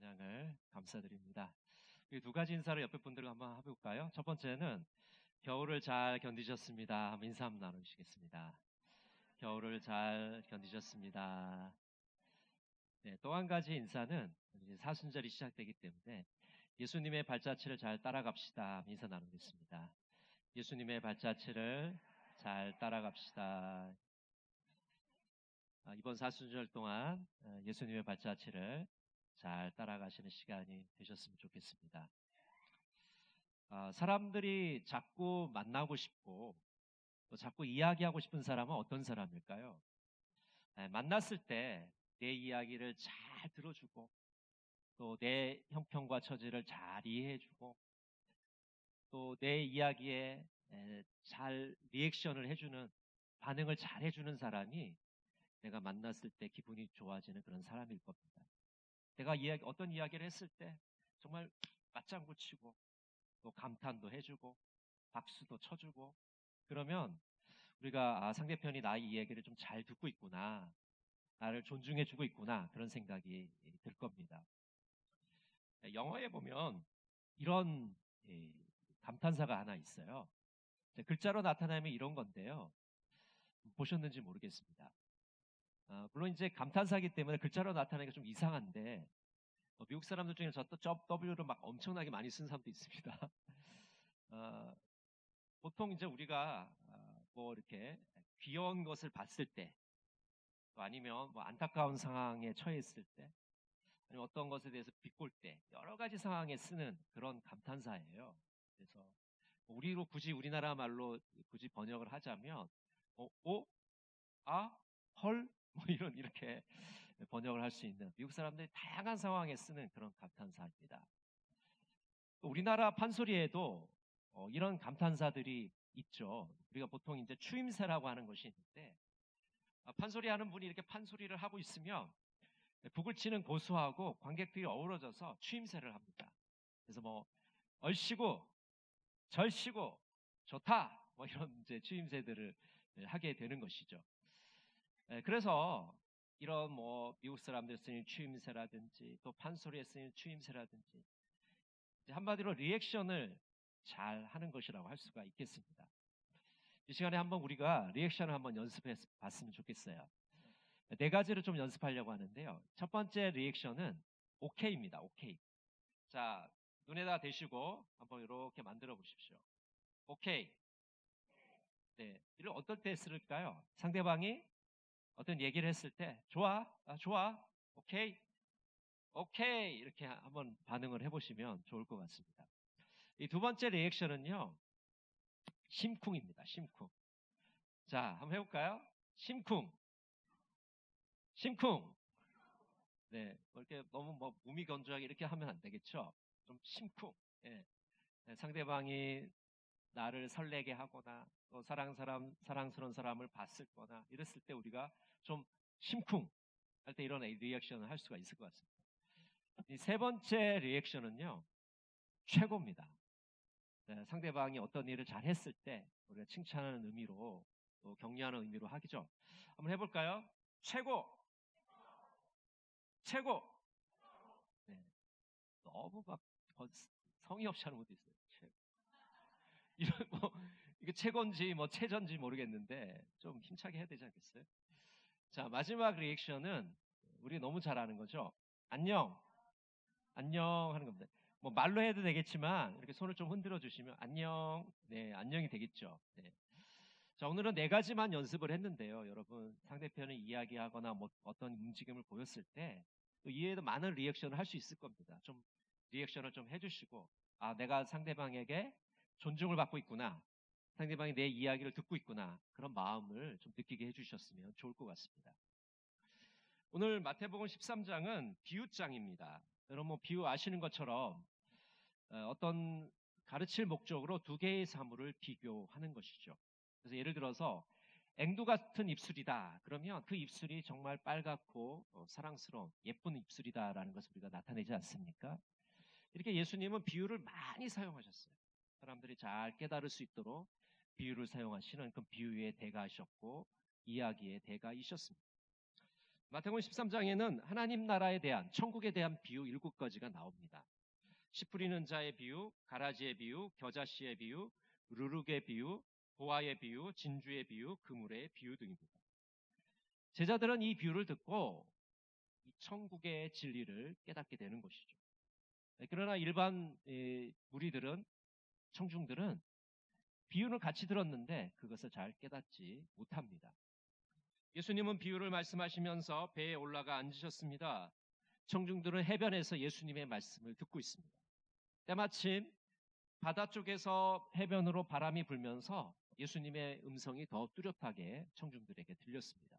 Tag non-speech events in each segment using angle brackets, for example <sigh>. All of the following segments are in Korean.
찬양을 감사드립니다. 이두 가지 인사를 옆에 분들과 한번 해볼까요? 첫 번째는 겨울을 잘 견디셨습니다. 한번 인사 한번 나누시겠습니다. 겨울을 잘 견디셨습니다. 네, 또 한 가지 인사는 사순절이 시작되기 때문에 예수님의 발자취를 잘 따라갑시다. 인사 나누겠습니다. 예수님의 발자취를 잘 따라갑시다. 아, 이번 사순절 동안 어, 예수님의 발자취를 잘 따라가시는 시간이 되셨으면 좋겠습니다. 아, 사람들이 자꾸 만나고 싶고 또 자꾸 이야기하고 싶은 사람은 어떤 사람일까요? 네, 만났을 때 내 이야기를 잘 들어주고 또 내 형편과 처지를 잘 이해해주고 또 내 이야기에 잘 리액션을 해주는 반응을 잘 해주는 사람이 내가 만났을 때 기분이 좋아지는 그런 사람일 겁니다. 내가 이야기, 어떤 이야기를 했을 때 정말 맞장구 치고 또 감탄도 해주고 박수도 쳐주고 그러면 우리가 아, 상대편이 나의 이야기를 좀 잘 듣고 있구나 나를 존중해주고 있구나 그런 생각이 들 겁니다. 영어에 보면 이런 예, 감탄사가 하나 있어요. 글자로 나타나면 이런 건데요. 보셨는지 모르겠습니다. 어, 물론 이제 감탄사기 때문에 글자로 나타내기가 좀 이상한데 어, 미국 사람들 중에 저 W를 막 엄청나게 많이 쓴 사람도 있습니다. <laughs> 어, 보통 이제 우리가 어, 뭐 이렇게 귀여운 것을 봤을 때, 또 아니면 뭐 안타까운 상황에 처했을 때, 아니면 어떤 것에 대해서 비꼴 때 여러 가지 상황에 쓰는 그런 감탄사예요. 그래서 우리로 굳이 우리나라 말로 굳이 번역을 하자면 어, 오, 아, 헐, 뭐 이런 이렇게 번역을 할 수 있는 미국 사람들이 다양한 상황에 쓰는 그런 감탄사입니다. 우리나라 판소리에도 어, 이런 감탄사들이 있죠. 우리가 보통 이제 추임새라고 하는 것이 있는데 아, 판소리 하는 분이 이렇게 판소리를 하고 있으면 북을 치는 고수하고 관객들이 어우러져서 추임새를 합니다. 그래서 뭐 얼씨구, 절씨구, 좋다 뭐 이런 이제 추임새들을 하게 되는 것이죠. 예, 그래서 이런 뭐 미국 사람들 쓰는 추임새라든지 또 판소리에 쓰는 추임새라든지 한마디로 리액션을 잘 하는 것이라고 할 수가 있겠습니다. 이 시간에 한번 우리가 리액션을 한번 연습해 봤으면 좋겠어요. 네 가지를 좀 연습하려고 하는데요. 첫 번째 리액션은 오케이입니다. 오케이. 자, 눈에다 대시고 한번 이렇게 만들어 보십시오. 오케이. 네, 이를 어떨 때 쓸까요? 상대방이 어떤 얘기를 했을 때 좋아, 아, 좋아, 오케이, 오케이 이렇게 한번 반응을 해보시면 좋을 것 같습니다. 이 두 번째 리액션은요, 심쿵입니다. 심쿵. 자, 한번 해볼까요? 심쿵, 심쿵. 네, 뭐 이렇게 너무 뭐 무미건조하게 이렇게 하면 안 되겠죠. 좀 심쿵. 예. 네, 상대방이 나를 설레게 하거나 또 사랑 사람 사랑스러운 사람을 봤을 거나 이랬을 때 우리가 좀 심쿵 할 때 이런 리액션을 할 수가 있을 것 같습니다. 이 세 번째 리액션은요, 최고입니다. 네, 상대방이 어떤 일을 잘 했을 때 우리가 칭찬하는 의미로 또 격려하는 의미로 하기죠. 한번 해볼까요? 최고! 최고! 네, 너무 막 성의 없이 하는 것도 있어요. 이런 뭐 이게 최고인지 뭐 최전지 모르겠는데 좀 힘차게 해야 되지 않겠어요? 자, 마지막 리액션은 우리 너무 잘 아는 거죠. 안녕. 안녕 하는 겁니다. 뭐 말로 해도 되겠지만 이렇게 손을 좀 흔들어 주시면 안녕. 네, 안녕이 되겠죠. 네. 자, 오늘은 네 가지만 연습을 했는데요. 여러분, 상대편을 이야기하거나 뭐 어떤 움직임을 보였을 때또 이외에도 많은 리액션을 할 수 있을 겁니다. 좀 리액션을 좀 해주시고, 아, 내가 상대방에게 존중을 받고 있구나. 상대방이 내 이야기를 듣고 있구나. 그런 마음을 좀 느끼게 해주셨으면 좋을 것 같습니다. 오늘 마태복음 13장은 비유장입니다. 여러분 뭐 비유 아시는 것처럼 어, 어떤 가르칠 목적으로 두 개의 사물을 비교하는 것이죠. 그래서 예를 들어서 앵두 같은 입술이다. 그러면 그 입술이 정말 빨갛고 어, 사랑스러운 예쁜 입술이다라는 것을 우리가 나타내지 않습니까? 이렇게 예수님은 비유를 많이 사용하셨어요. 사람들이 잘 깨달을 수 있도록 비유를 사용하시는 그 비유의 대가이셨고 이야기의 대가이셨습니다. 마태복음 13장에는 하나님 나라에 대한 천국에 대한 비유 7가지가 나옵니다. 씨 뿌리는 자의 비유, 가라지의 비유, 겨자씨의 비유, 루룩의 비유, 보아의 비유, 진주의 비유, 그물의 비유 등입니다. 제자들은 이 비유를 듣고 이 천국의 진리를 깨닫게 되는 것이죠. 네, 그러나 일반 무리들은 청중들은 비유를 같이 들었는데 그것을 잘 깨닫지 못합니다. 예수님은 비유를 말씀하시면서 배에 올라가 앉으셨습니다. 청중들은 해변에서 예수님의 말씀을 듣고 있습니다. 때마침 바다 쪽에서 해변으로 바람이 불면서 예수님의 음성이 더 뚜렷하게 청중들에게 들렸습니다.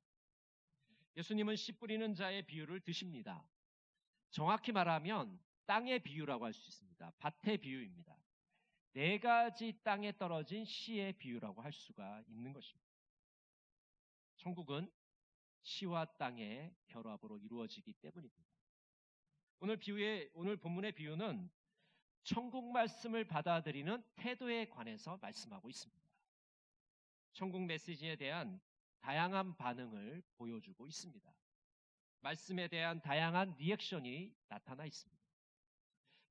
예수님은 씨 뿌리는 자의 비유를 드십니다. 정확히 말하면 땅의 비유라고 할 수 있습니다. 밭의 비유입니다. 네 가지 땅에 떨어진 씨의 비유라고 할 수가 있는 것입니다. 천국은 씨와 땅의 결합으로 이루어지기 때문입니다. 오늘 비유의 오늘 본문의 비유는 천국 말씀을 받아들이는 태도에 관해서 말씀하고 있습니다. 천국 메시지에 대한 다양한 반응을 보여주고 있습니다. 말씀에 대한 다양한 리액션이 나타나 있습니다.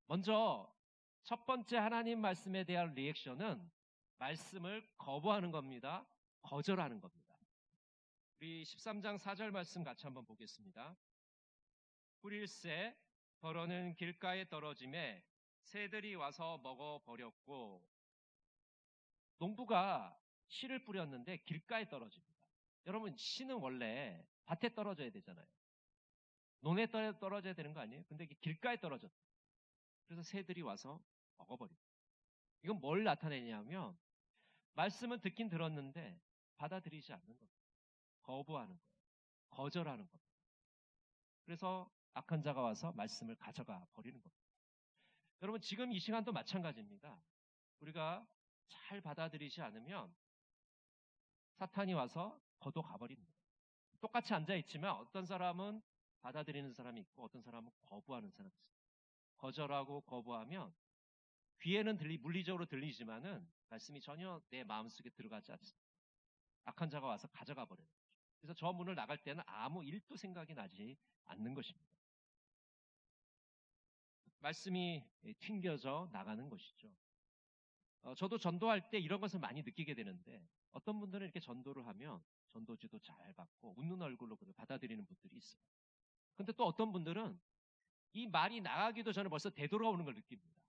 먼저 첫 번째 하나님 말씀에 대한 리액션은 말씀을 거부하는 겁니다. 거절하는 겁니다. 우리 13장 4절 말씀 같이 한번 보겠습니다. 뿌릴새 더러는 길가에 떨어짐에 새들이 와서 먹어버렸고 농부가 씨를 뿌렸는데 길가에 떨어집니다. 여러분 씨는 원래 밭에 떨어져야 되잖아요. 논에 떨어져야 되는 거 아니에요? 근데 길가에 떨어졌다. 그래서 새들이 와서 먹어버립니다. 이건 뭘 나타내냐면 말씀은 듣긴 들었는데 받아들이지 않는 겁니다. 거부하는 거예요. 거절하는 겁니다. 그래서 악한 자가 와서 말씀을 가져가 버리는 겁니다. 여러분 지금 이 시간도 마찬가지입니다. 우리가 잘 받아들이지 않으면 사탄이 와서 거둬 가 버립니다. 똑같이 앉아 있지만 어떤 사람은 받아들이는 사람이 있고 어떤 사람은 거부하는 사람이 있습니다. 거절하고 거부하면 귀에는 들리 물리적으로 들리지만은 말씀이 전혀 내 마음속에 들어가지 않습니다. 악한 자가 와서 가져가 버려요. 그래서 저 문을 나갈 때는 아무 일도 생각이 나지 않는 것입니다. 말씀이 튕겨져 나가는 것이죠. 어, 저도 전도할 때 이런 것을 많이 느끼게 되는데 어떤 분들은 이렇게 전도를 하면 전도지도 잘 받고 웃는 얼굴로 그걸 받아들이는 분들이 있어요. 근데 또 어떤 분들은 이 말이 나가기도 전에 벌써 되돌아오는 걸 느낍니다.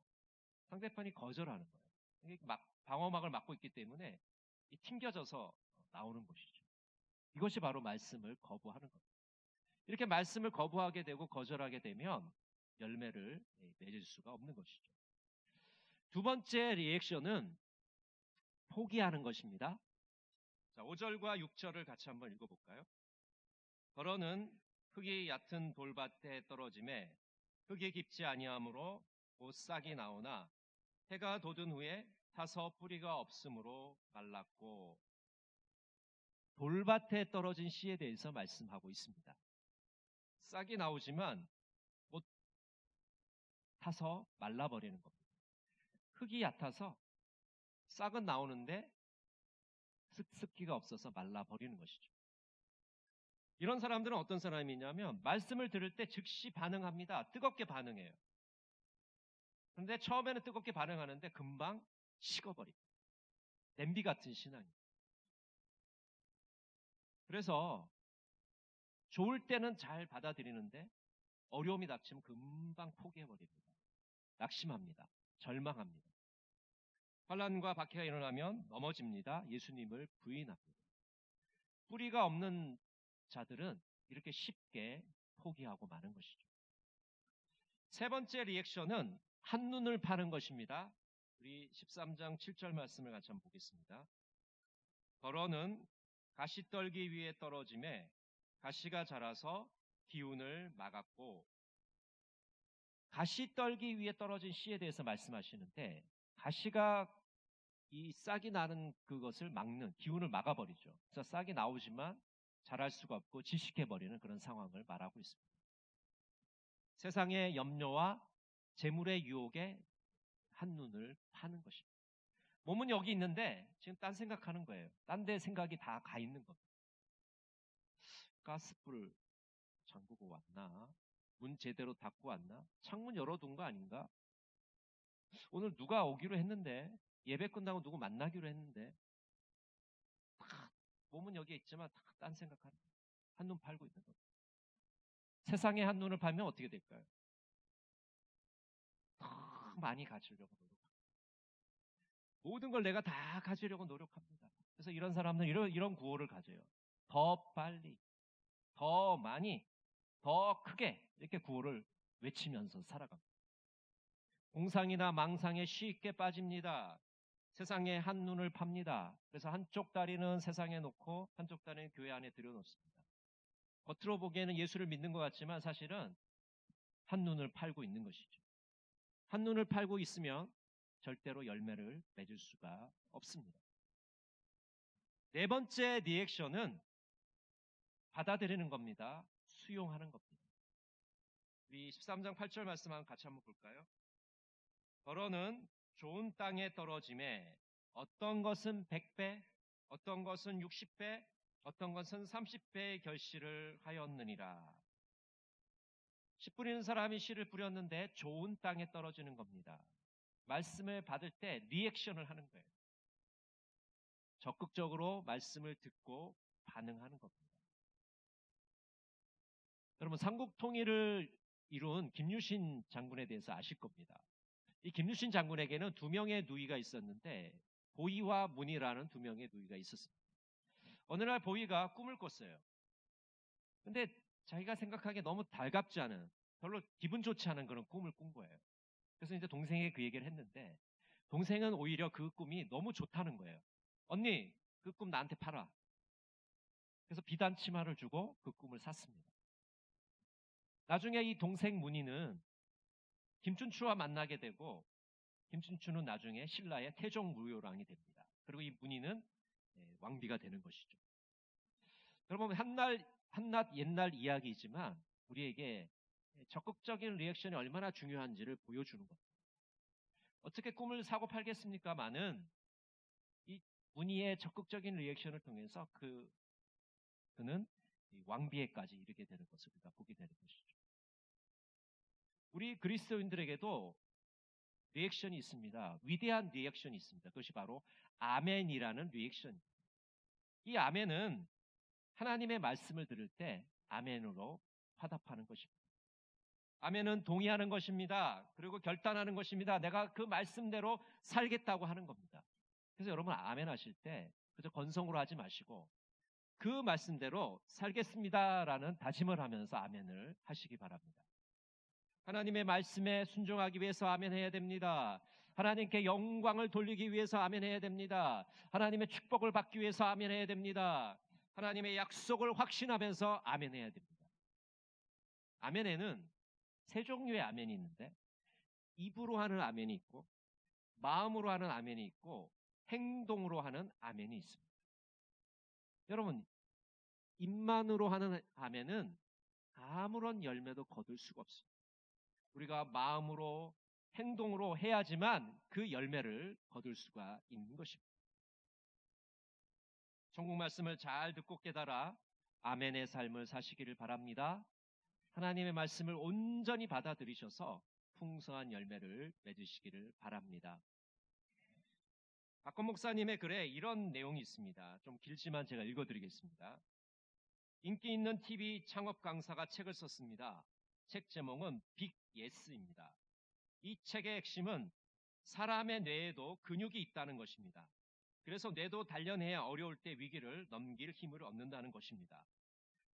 상대편이 거절하는 거예요. 막 방어막을 막고 있기 때문에 튕겨져서 나오는 것이죠. 이것이 바로 말씀을 거부하는 겁니다. 이렇게 말씀을 거부하게 되고 거절하게 되면 열매를 맺을 수가 없는 것이죠. 두 번째 리액션은 포기하는 것입니다. 자, 5절과 6절을 같이 한번 읽어볼까요? 더러는 흙이 얕은 돌밭에 떨어짐에 흙이 깊지 아니하므로 곧 싹이 나오나 해가 돋은 후에 타서 뿌리가 없으므로 말랐고 돌밭에 떨어진 씨에 대해서 말씀하고 있습니다. 싹이 나오지만 못 타서 말라버리는 겁니다. 흙이 얕아서 싹은 나오는데 습기가 없어서 말라버리는 것이죠. 이런 사람들은 어떤 사람이냐면 말씀을 들을 때 즉시 반응합니다. 뜨겁게 반응해요. 그런데 처음에는 뜨겁게 반응하는데 금방 식어버립니다. 냄비 같은 신앙이. 그래서 좋을 때는 잘 받아들이는데 어려움이 닥치면 금방 포기해버립니다. 낙심합니다. 절망합니다. 환란과 박해가 일어나면 넘어집니다. 예수님을 부인합니다. 뿌리가 없는 자들은 이렇게 쉽게 포기하고 마는 것이죠. 세 번째 리액션은 한눈을 파는 것입니다. 우리 13장 7절 말씀을 같이 한번 보겠습니다. 더러는 가시 떨기 위에 떨어짐에 가시가 자라서 기운을 막았고 가시 떨기 위에 떨어진 씨에 대해서 말씀하시는데 가시가 이 싹이 나는 그것을 막는 기운을 막아버리죠. 그래서 싹이 나오지만 자랄 수가 없고 지식해버리는 그런 상황을 말하고 있습니다. 세상의 염려와 재물의 유혹에 한눈을 파는 것입니다. 몸은 여기 있는데 지금 딴 생각하는 거예요. 딴 데 생각이 다 가 있는 겁니다. 가스불 잠그고 왔나? 문 제대로 닫고 왔나? 창문 열어둔 거 아닌가? 오늘 누가 오기로 했는데 예배 끝나고 누구 만나기로 했는데 다 몸은 여기에 있지만 다 딴 생각하는. 한눈 팔고 있는 거예요. 세상에 한눈을 팔면 어떻게 될까요? 더 많이 가지려고 노력합니다. 모든 걸 내가 다 가지려고 노력합니다. 그래서 이런 사람들은 이런, 이런 구호를 가져요. 더 빨리, 더 많이, 더 크게 이렇게 구호를 외치면서 살아갑니다. 공상이나 망상에 쉽게 빠집니다. 세상에 한눈을 팝니다. 그래서 한쪽 다리는 세상에 놓고 한쪽 다리는 교회 안에 들여놓습니다. 겉으로 보기에는 예수를 믿는 것 같지만 사실은 한눈을 팔고 있는 것이죠. 한눈을 팔고 있으면 절대로 열매를 맺을 수가 없습니다. 네 번째 리액션은 받아들이는 겁니다. 수용하는 겁니다. 우리 13장 8절 말씀 한번 같이 한번 볼까요? 더러는 좋은 땅에 떨어짐에 어떤 것은 100배, 어떤 것은 60배, 어떤 것은 30배의 결실을 하였느니라. 씨 뿌리는 사람이 씨를 뿌렸는데 좋은 땅에 떨어지는 겁니다. 말씀을 받을 때 리액션을 하는 거예요. 적극적으로 말씀을 듣고 반응하는 겁니다. 여러분, 삼국 통일을 이룬 김유신 장군에 대해서 아실 겁니다. 이 김유신 장군에게는 두 명의 누이가 있었는데 보이와 문이라는 두 명의 누이가 있었습니다. 어느 날 보이가 꿈을 꿨어요. 근데 자기가 생각하기에 너무 달갑지 않은 별로 기분 좋지 않은 그런 꿈을 꾼 거예요. 그래서 이제 동생에게 그 얘기를 했는데 동생은 오히려 그 꿈이 너무 좋다는 거예요. 언니 그 꿈 나한테 팔아. 그래서 비단 치마를 주고 그 꿈을 샀습니다. 나중에 이 동생 문희는 김춘추와 만나게 되고 김춘추는 나중에 신라의 태종무효랑이 됩니다. 그리고 이 문희는 예, 왕비가 되는 것이죠. 여러분 한날 한낱 옛날 이야기이지만 우리에게 적극적인 리액션이 얼마나 중요한지를 보여주는 겁니다. 어떻게 꿈을 사고 팔겠습니까? 많은 이 문희의 적극적인 리액션을 통해서 그 그는 왕비에까지 이르게 되는 것을 우리가 보게 되는 것이죠. 우리 그리스도인들에게도 리액션이 있습니다. 위대한 리액션이 있습니다. 그것이 바로 아멘이라는 리액션입니다. 이 아멘은 하나님의 말씀을 들을 때 아멘으로 화답하는 것입니다. 아멘은 동의하는 것입니다. 그리고 결단하는 것입니다. 내가 그 말씀대로 살겠다고 하는 겁니다. 그래서 여러분 아멘 하실 때 그저 건성으로 하지 마시고 그 말씀대로 살겠습니다라는 다짐을 하면서 아멘을 하시기 바랍니다. 하나님의 말씀에 순종하기 위해서 아멘 해야 됩니다. 하나님께 영광을 돌리기 위해서 아멘 해야 됩니다. 하나님의 축복을 받기 위해서 아멘 해야 됩니다. 하나님의 약속을 확신하면서 아멘 해야 됩니다. 아멘에는 세 종류의 아멘이 있는데 입으로 하는 아멘이 있고 마음으로 하는 아멘이 있고 행동으로 하는 아멘이 있습니다. 여러분 입만으로 하는 아멘은 아무런 열매도 거둘 수가 없습니다. 우리가 마음으로 행동으로 해야지만 그 열매를 거둘 수가 있는 것입니다. 천국 말씀을 잘 듣고 깨달아 아멘의 삶을 사시기를 바랍니다. 하나님의 말씀을 온전히 받아들이셔서 풍성한 열매를 맺으시기를 바랍니다. 박건 목사님의 글에 이런 내용이 있습니다. 좀 길지만 제가 읽어드리겠습니다. 인기 있는 TV 창업 강사가 책을 썼습니다. 책 제목은 빅 예스입니다. 이 책의 핵심은 사람의 뇌에도 근육이 있다는 것입니다. 그래서 뇌도 단련해야 어려울 때 위기를 넘길 힘을 얻는다는 것입니다.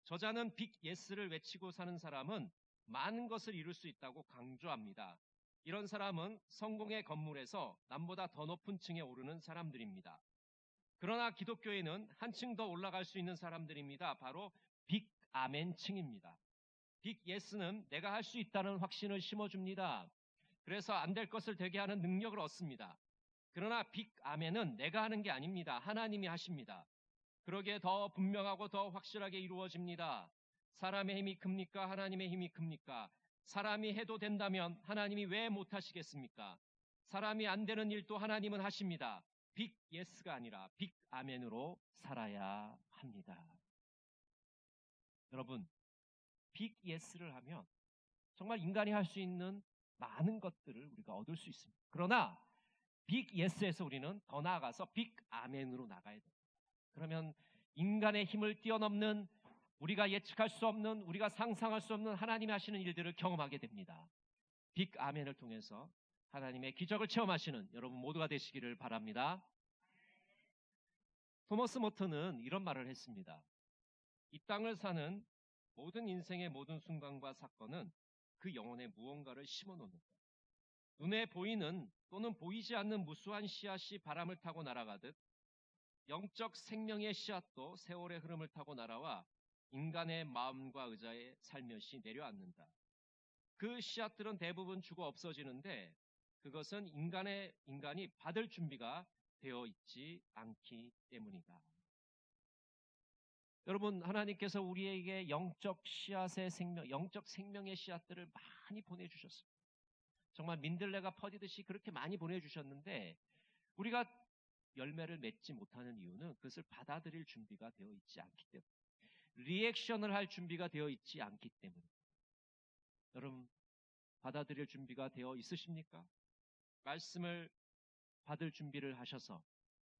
저자는 빅 예스를 외치고 사는 사람은 많은 것을 이룰 수 있다고 강조합니다. 이런 사람은 성공의 건물에서 남보다 더 높은 층에 오르는 사람들입니다. 그러나 기독교에는 한층 더 올라갈 수 있는 사람들입니다. 바로 빅 아멘층입니다. 빅 예스는 내가 할 수 있다는 확신을 심어줍니다. 그래서 안 될 것을 되게 하는 능력을 얻습니다. 그러나 빅 아멘은 내가 하는 게 아닙니다. 하나님이 하십니다. 그러기에 더 분명하고 더 확실하게 이루어집니다. 사람의 힘이 큽니까? 하나님의 힘이 큽니까? 사람이 해도 된다면 하나님이 왜 못하시겠습니까? 사람이 안 되는 일도 하나님은 하십니다. 빅 예스가 아니라 빅 아멘으로 살아야 합니다. 여러분, 빅 예스를 하면 정말 인간이 할 수 있는 많은 것들을 우리가 얻을 수 있습니다. 그러나 빅 예스에서 우리는 더 나아가서 빅 아멘으로 나가야 됩니다. 그러면 인간의 힘을 뛰어넘는 우리가 예측할 수 없는 우리가 상상할 수 없는 하나님이 하시는 일들을 경험하게 됩니다. 빅 아멘을 통해서 하나님의 기적을 체험하시는 여러분 모두가 되시기를 바랍니다. 토머스 모터는 이런 말을 했습니다. 이 땅을 사는 모든 인생의 모든 순간과 사건은 그 영혼에 무언가를 심어 놓는다. 눈에 보이는 또는 보이지 않는 무수한 씨앗이 바람을 타고 날아가듯 영적 생명의 씨앗도 세월의 흐름을 타고 날아와 인간의 마음과 의자에 살며시 내려앉는다. 그 씨앗들은 대부분 죽어 없어지는데 그것은 인간의 인간이 받을 준비가 되어 있지 않기 때문이다. 여러분 하나님께서 우리에게 영적 씨앗의 생명, 영적 생명의 씨앗들을 많이 보내 주셨습니다. 정말 민들레가 퍼지듯이 그렇게 많이 보내주셨는데 우리가 열매를 맺지 못하는 이유는 그것을 받아들일 준비가 되어 있지 않기 때문에 리액션을 할 준비가 되어 있지 않기 때문에 여러분 받아들일 준비가 되어 있으십니까? 말씀을 받을 준비를 하셔서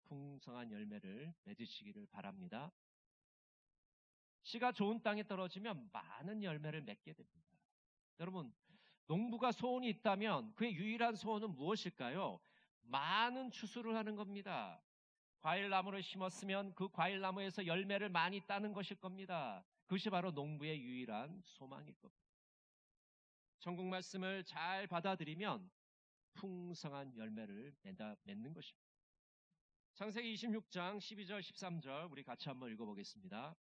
풍성한 열매를 맺으시기를 바랍니다. 씨가 좋은 땅에 떨어지면 많은 열매를 맺게 됩니다. 여러분, 농부가 소원이 있다면 그의 유일한 소원은 무엇일까요? 많은 추수를 하는 겁니다. 과일나무를 심었으면 그 과일나무에서 열매를 많이 따는 것일 겁니다. 그것이 바로 농부의 유일한 소망일 겁니다. 천국 말씀을 잘 받아들이면 풍성한 열매를 맺는 것입니다. 창세기 26장 12절 13절 우리 같이 한번 읽어보겠습니다.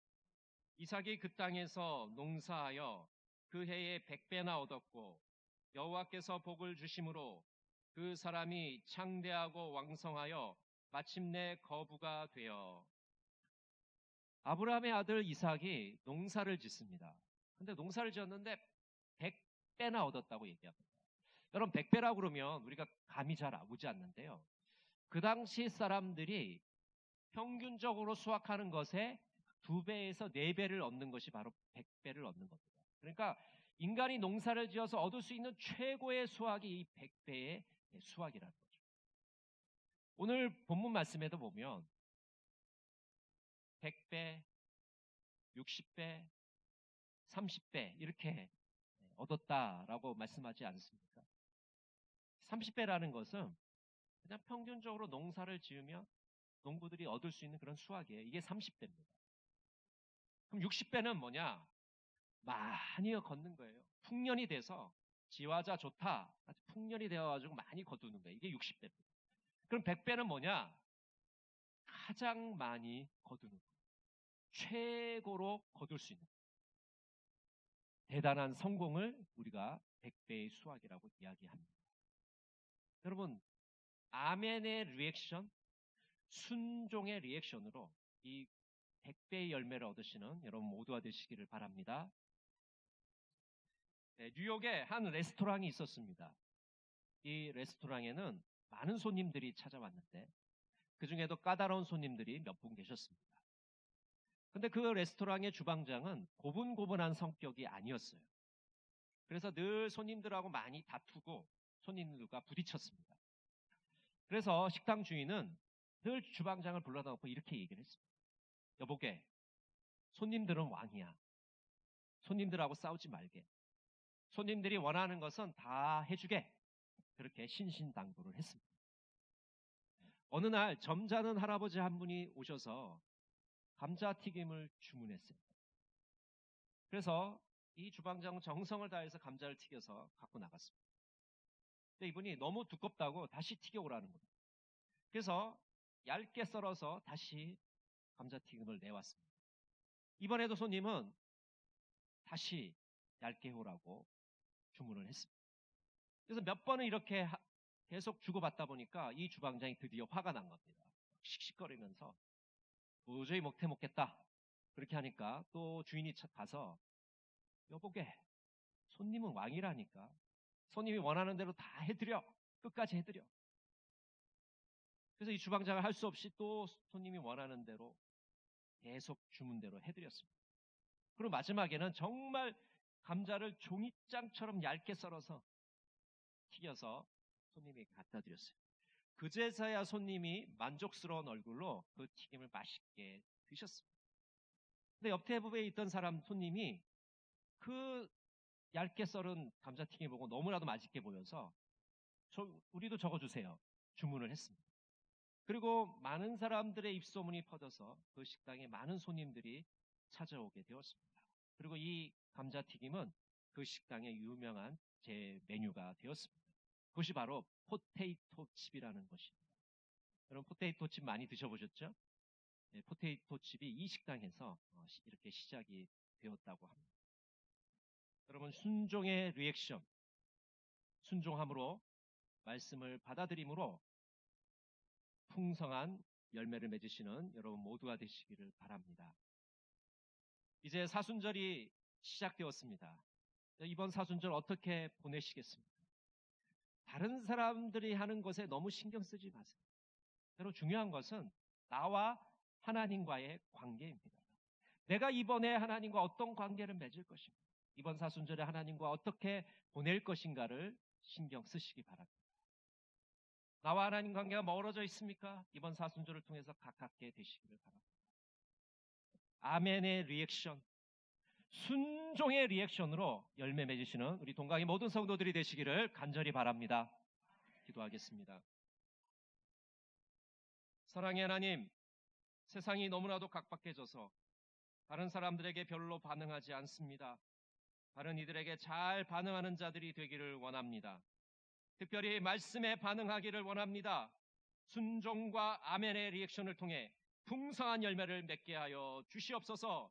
이삭이 그 땅에서 농사하여 그 해에 백배나 얻었고 여호와께서 복을 주심으로 그 사람이 창대하고 왕성하여 마침내 거부가 되어 아브라함의 아들 이삭이 농사를 짓습니다. 근데 농사를 지었는데 100배나 얻었다고 얘기합니다. 여러분 100배라고 그러면 우리가 감이 잘 오지 않는데요. 그 당시 사람들이 평균적으로 수확하는 것에 2배에서 4배를 얻는 것이 바로 100배를 얻는 겁니다. 그러니까 인간이 농사를 지어서 얻을 수 있는 최고의 수확이 이 100배의 수확이라는 거죠. 오늘 본문 말씀에도 보면 100배, 60배, 30배 이렇게 얻었다라고 말씀하지 않습니까? 30배라는 것은 그냥 평균적으로 농사를 지으면 농부들이 얻을 수 있는 그런 수확이에요. 이게 30배입니다. 그럼 60배는 뭐냐? 많이 걷는 거예요. 풍년이 돼서 지화자 좋다. 풍년이 되어가지고 많이 거두는 거예요. 이게 60배입니다. 그럼 100배는 뭐냐? 가장 많이 거두는 거예요. 최고로 거둘 수 있는 거예요. 대단한 성공을 우리가 100배의 수확이라고 이야기합니다. 여러분, 아멘의 리액션, 순종의 리액션으로 이 100배의 열매를 얻으시는 여러분 모두가 되시기를 바랍니다. 네, 뉴욕에 한 레스토랑이 있었습니다. 이 레스토랑에는 많은 손님들이 찾아왔는데 그 중에도 까다로운 손님들이 몇 분 계셨습니다. 근데 그 레스토랑의 주방장은 고분고분한 성격이 아니었어요. 그래서 늘 손님들하고 많이 다투고 손님들과 부딪혔습니다. 그래서 식당 주인은 늘 주방장을 불러다 놓고 이렇게 얘기를 했습니다. 여보게, 손님들은 왕이야. 손님들하고 싸우지 말게. 손님들이 원하는 것은 다 해주게. 그렇게 신신당부를 했습니다. 어느 날 점잖은 할아버지 한 분이 오셔서 감자튀김을 주문했어요. 그래서 이 주방장은 정성을 다해서 감자를 튀겨서 갖고 나갔습니다. 근데 이분이 너무 두껍다고 다시 튀겨오라는 겁니다. 그래서 얇게 썰어서 다시 감자튀김을 내왔습니다. 이번에도 손님은 다시 얇게 해오라고 주문을 했습니다. 그래서 몇 번을 이렇게 계속 주고받다 보니까 이 주방장이 드디어 화가 난 겁니다. 씩씩거리면서 도저히 먹태 먹겠다. 그렇게 하니까 또 주인이 가서 여보게 손님은 왕이라니까 손님이 원하는 대로 다 해드려 끝까지 해드려 그래서 이 주방장을 할 수 없이 또 손님이 원하는 대로 계속 주문대로 해드렸습니다. 그리고 마지막에는 정말 감자를 종이장처럼 얇게 썰어서 튀겨서 손님이 갖다 드렸어요. 그제서야 손님이 만족스러운 얼굴로 그 튀김을 맛있게 드셨습니다. 근데 옆 테이블에 있던 사람 손님이 그 얇게 썰은 감자튀김 보고 너무나도 맛있게 보여서 저, 우리도 적어주세요. 주문을 했습니다. 그리고 많은 사람들의 입소문이 퍼져서 그 식당에 많은 손님들이 찾아오게 되었습니다. 그리고 이 감자튀김은 그 식당의 유명한 제 메뉴가 되었습니다. 그것이 바로 포테이토 칩이라는 것입니다. 여러분 포테이토 칩 많이 드셔보셨죠? 네, 포테이토 칩이 이 식당에서 어, 시- 이렇게 시작이 되었다고 합니다. 여러분 순종의 리액션, 순종함으로 말씀을 받아들임으로 풍성한 열매를 맺으시는 여러분 모두가 되시기를 바랍니다. 이제 사순절이 시작되었습니다. 이번 사순절 어떻게 보내시겠습니까? 다른 사람들이 하는 것에 너무 신경 쓰지 마세요. 여러분 중요한 것은 나와 하나님과의 관계입니다. 내가 이번에 하나님과 어떤 관계를 맺을 것인가? 이번 사순절에 하나님과 어떻게 보낼 것인가를 신경 쓰시기 바랍니다. 나와 하나님 관계가 멀어져 있습니까? 이번 사순절을 통해서 가깝게 되시기를 바랍니다. 아멘의 리액션, 순종의 리액션으로 열매 맺으시는 우리 동강의 모든 성도들이 되시기를 간절히 바랍니다. 기도하겠습니다. 사랑의 하나님, 세상이 너무나도 각박해져서 다른 사람들에게 별로 반응하지 않습니다. 다른 이들에게 잘 반응하는 자들이 되기를 원합니다. 특별히 말씀에 반응하기를 원합니다. 순종과 아멘의 리액션을 통해 풍성한 열매를 맺게 하여 주시옵소서